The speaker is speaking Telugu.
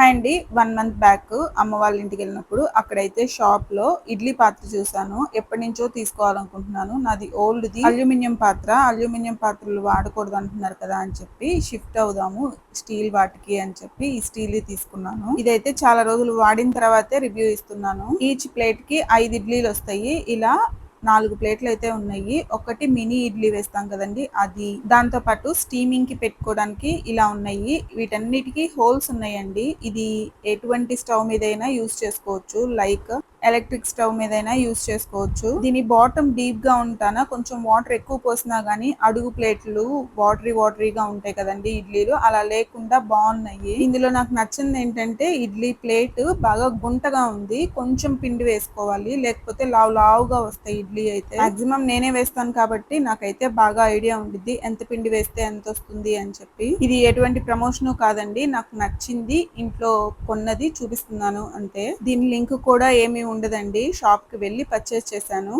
హాయ్ అండి వన్ మంత్ బ్యాక్ అమ్మ వాళ్ళ ఇంటికి వెళ్ళినప్పుడు అక్కడైతే షాప్లో ఇడ్లీ పాత్ర చూసాను ఎప్పటి నుంచో తీసుకోవాలనుకుంటున్నాను. నాది ఓల్డ్ ది అల్యూమినియం పాత్ర. అల్యూమినియం పాత్రలు వాడకూడదు అంటున్నారు కదా అని చెప్పి షిఫ్ట్ అవుదాము స్టీల్ వాటికి అని చెప్పి ఈ స్టీల్ తీసుకున్నాను. ఇదైతే చాలా రోజులు వాడిన తర్వాతే రివ్యూ ఇస్తున్నాను. ఈచ్ ప్లేట్కి ఐదు ఇడ్లీలు వస్తాయి. ఇలా నాలుగు ప్లేట్లు అయితే ఉన్నాయి. ఒకటి మినీ ఇడ్లీ వేస్తాం కదండి అది. దాంతో పాటు స్టీమింగ్కి పెట్టుకోవడానికి ఇలా ఉన్నాయి. వీటన్నిటికీ హోల్స్ ఉన్నాయండి. ఇది ఎటువంటి స్టవ్ మీదైనా యూస్ చేసుకోవచ్చు. లైక్ ఎలక్ట్రిక్ స్టవ్ మీదైనా యూస్ చేసుకోవచ్చు. దీని బాటమ్ డీప్గా ఉంటానా కొంచెం వాటర్ ఎక్కువ పోసినా గానీ అడుగు ప్లేట్లు వాటరీ వాటరీగా ఉంటాయి కదండి ఇడ్లీలు. అలా లేకుండా బాగున్నాయి. ఇందులో నాకు నచ్చింది ఏంటంటే ఇడ్లీ ప్లేట్ బాగా గుంటగా ఉంది. కొంచెం పిండి వేసుకోవాలి. లేకపోతే లావు లావుగా వస్తాయి ఇడ్లీ అయితే? మాక్సిమం నేనే వేస్తాను కాబట్టి నాకైతే బాగా ఐడియా ఉండిద్ది. ఎంత పిండి వేస్తే ఎంత వస్తుంది అని చెప్పి. ఇది ఎటువంటి ప్రమోషన్ కాదండి. నాకు నచ్చింది. ఇంట్లో కొన్నది చూపిస్తున్నాను అంతే దీని లింక్ కూడా ఏమీ ఉండదండి. షాప్కి వెళ్ళి పర్చేస్ చేశాను.